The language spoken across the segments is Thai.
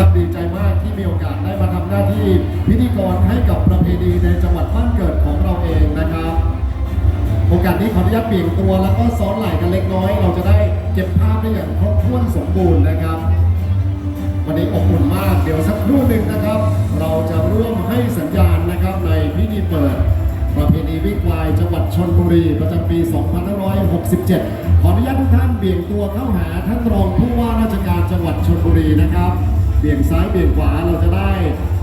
ครับดีใจมากที่มีโอกาสได้มาทำหน้าที่พิธีกรให้กับประเพณีในจังหวัดบ้านเกิดของเราเองนะครับ โอกาสนี้ขออนุญาตเปลี่ยนตัวแล้วก็ซ้อนไหล่กันเล็กน้อย เราจะได้เก็บภาพได้อย่างครบถ้วนสมบูรณ์นะครับ วันนี้อบอุ่นมากเดี๋ยวสักครู่หนึ่งนะครับ เราจะร่วมให้สัญญาณนะครับในพิธีเปิด ประเพณีวิ่งควายจังหวัดชนบุรีประจำปี 2567 ขออนุญาตทุกท่านเบี่ยงตัวเข้าหาท่านรองผู้ว่าราชการจังหวัดชนบุรีนะครับ เบี่ยงซ้ายเบี่ยงขวาเราจะได้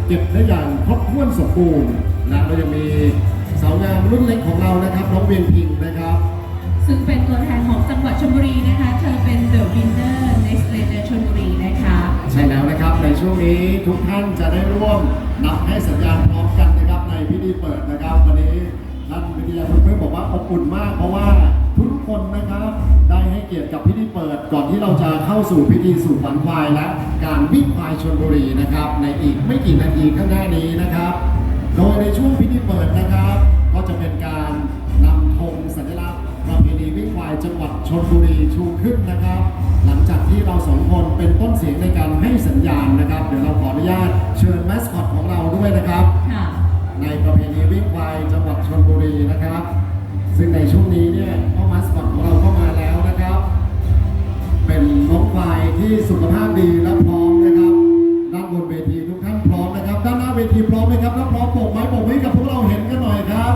เก็บได้อย่างครบถ้วนสมบูรณ์และเราจะมีสาวงามรุ่นเล็กของเรานะครับน้องเวียนพิงนะครับ ซึ่งเป็นตัวแทนของจังหวัดชลบุรีนะคะเธอเป็น The Winner Next Leader ชลบุรีนะคะใช่แล้วนะครับในช่วงนี้ทุกท่านจะได้ร่วมนับให้สัญญาณพร้อมกันนะครับในพิธีเปิดนะครับวันนี้ท่านวิทยาคุณเพื่อนบอกว่าอบอุ่นมากเพราะว่าทุกคนนะครับ ได้ให้เกียรติกับพิธีเปิดก่อนที่เราจะเข้าสู่พิธีสู่ฝันควายและ การวิ่งควายชนบุรีนะครับ ในอีกไม่กี่นาทีข้างหน้านี้นะครับ โดยในช่วงพิธีเปิดนะครับ ก็จะเป็นการนำธงสัญลักษณ์ประเพณีวิ่งควายจังหวัดชนบุรีชูขึ้นนะครับ หลังจากที่เราสองคนเป็นต้นเสียงในการให้สัญญาณนะครับ เดี๋ยวเราขออนุญาตเชิญแมสคอตของเราด้วยนะครับค่ะในประเพณีวิ่งควายจังหวัดชนบุรีนะครับ ซึ่งใน ไหมครับถ้าพร้อมโบกไม้โบกมือกับพวกเราเห็นกันหน่อยครับ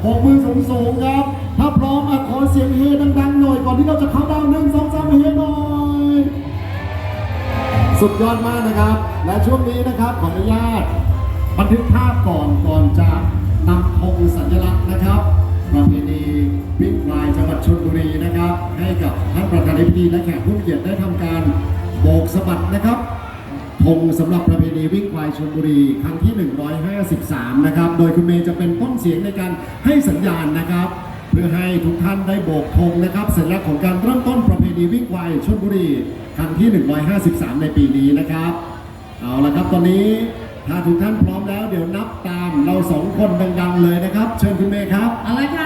โบกมือสูงๆครับ ถ้าพร้อมอะขอเสียงเฮดังๆหน่อยก่อนที่เราจะเข้าดาวหนึ่งสองสามเฮหน่อยสุดยอดมากนะครับ และช่วงนี้นะครับขออนุญาตบันทึกภาพก่อนก่อนจะนำธงสัญลักษณ์นะครับประเพณีวิ่งควายจังหวัดชลบุรีนะครับ ให้กับท่านประธานในพิธีและแขกผู้เกียรติได้ทำการโบกสะบัดนะครับ ธงสำหรับประเพณีวิ่งควายชลบุรีครั้งที่ 153 นะครับ โดยคุณเมย์จะเป็นต้นเสียงในการให้สัญญาณนะครับ เพื่อให้ทุกท่านได้โบกธงนะครับสัญลักษณ์ของการเริ่มต้นประเพณีวิ่งควายชลบุรีครั้งที่ 153 ในปีนี้นะครับ เอาละครับตอนนี้ถ้าทุกท่านพร้อมแล้วเดี๋ยวนับตามเราสองคนดังๆเลยนะครับ เชิญคุณเมย์ครับ เอาละค่ะ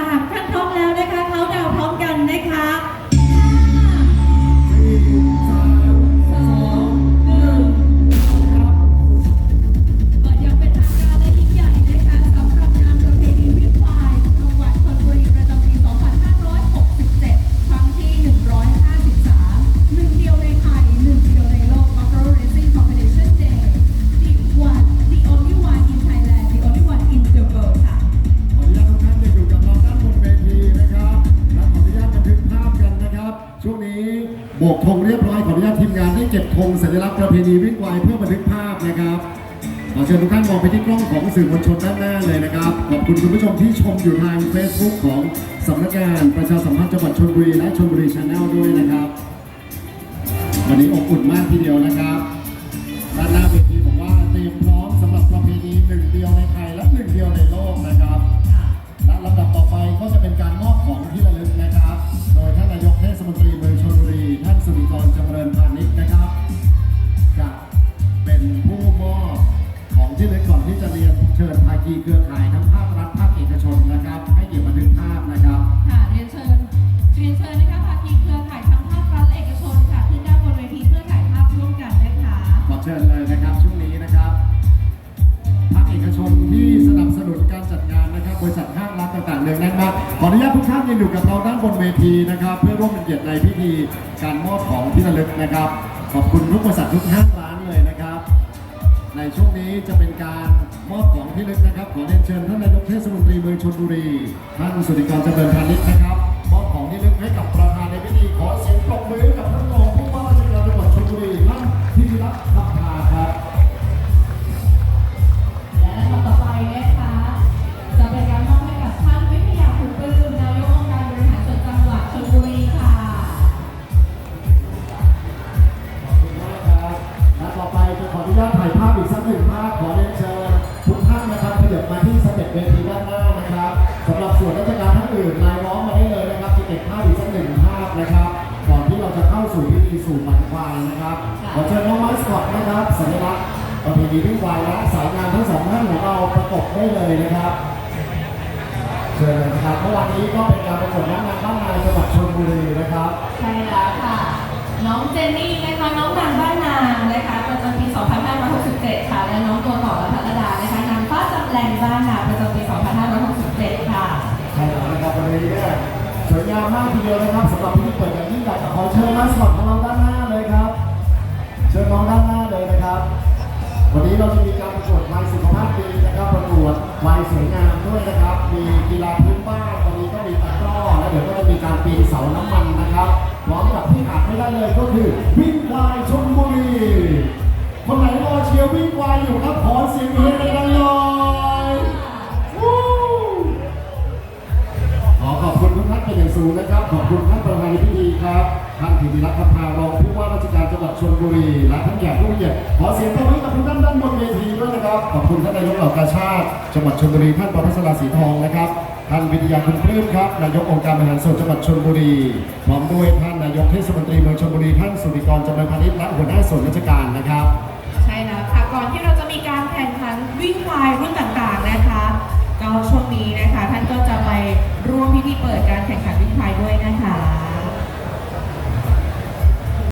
บกธงเรียบร้อยขออนุญาตทีมงานได้เก็บธงสัญลักษณ์ประเพณีวิ่งควายเพื่อบันทึกภาพนะครับขอเชิญทุกท่านมองไปที่กล้องของสื่อมวลชนด้านหน้าเลยนะครับขอบคุณคุณผู้ชมที่ชมอยู่ทาง Facebook ของสำนักงานประชาสัมพันธ์จังหวัดชลบุรีและชลบุรีชาแนลด้วยนะครับ วันนี้อบอุ่นมากทีเดียวนะครับด้านหน้าเวที อนุญาตทุกท่านยังอยู่กับเราด้านบนเวทีนะครับ เพื่อร่วมเป็นเกียรติในพิธีการมอบของที่ระลึกนะครับ ขอบคุณทุกบริษัททุกห้างร้านเลยนะครับ ในช่วงนี้จะเป็นการมอบของที่ระลึกนะครับ ขอเรียนเชิญท่านนายกเทศมนตรีเมืองชลบุรีท่านสุริกรเจริญพานิชนะครับ นะครับ ก่อนที่เราจะเข้าสู่พิธีสู่หมันควายนะครับขอเชิญน้องไม้สกอตนะครับสัญลักษณ์ประเพณีวิ่งควายและสายงานทั้งสองท่านของเราประกบได้เลยนะครับเชิญนลยครับเมื่อวานนี้ก็เป็นการประกวดน้ำนางบ้านนาจังหวัดชลบุรีนะครับใช่แล้วค่ะ น้องเจนนี่นะคะน้องนางบ้านนางนะคะประจำปี 2567 ค่ะ และน้องตัวต่อและพัฒดานะคะนางฟ้าจำแรงบ้านนาประจำปี 2567 ค่ะใช่แล้วนะครับวันนี้เนี่ย สวยงามมากทีเดียวนะครับสำหรับพิธีเปิดอย่างยิ่งใหญ่ขอเชิญมาสคอตของเราด้านหน้าเลยครับ เชิญน้องด้านหน้าเลยนะครับ วันนี้เราจะมีการประกวดวายสุขภาพดีนะครับประกวดวายสวยงามด้วยนะครับ มีกีฬาพื้นบ้านตอนนี้ก็มีตะกร้อแล้วเดี๋ยวก็จะมีการปีนเสาน้ำมันนะครับพร้อมกับที่ขาดไม่ได้เลยก็คือวิ่งควายชลบุรีคนไหนรอเชียร์วิ่งควายอยู่ครับขอเสียงเฮดังๆหน่อย เป็นอย่างสูงนะครับ ขอบคุณท่านประธานในพิธีครับท่านธิติรัตน์คำพารองผู้ว่าราชการจังหวัดชลบุรีและท่านแขกผู้มีเกียรติขอเสียงปรบมือกับทุกท่านด้านบนเวทีด้วยนะครับ ขอบคุณท่านนายกเหล่ากาชาติจังหวัดชลบุรีท่านปรพัสราสีทองนะครับท่านวิทยาคุณปลื้มครับนายกองค์การบริหารส่วนจังหวัดชลบุรีพร้อมด้วยท่านนายกเทศมนตรีเมืองชลบุรีท่านสุริกรจำเริญพาณิชย์และหัวหน้าส่วนราชการนะครับ ใช่แล้วค่ะก่อนที่เราจะมีการแข่งขันวิ่งควายรุ่นต่างๆนะคะก็ช่วงนี้นะคะท่านก็จะไป ร่วมพิธีเปิดการแข่งขันวิ่งไทยด้วยนะคะ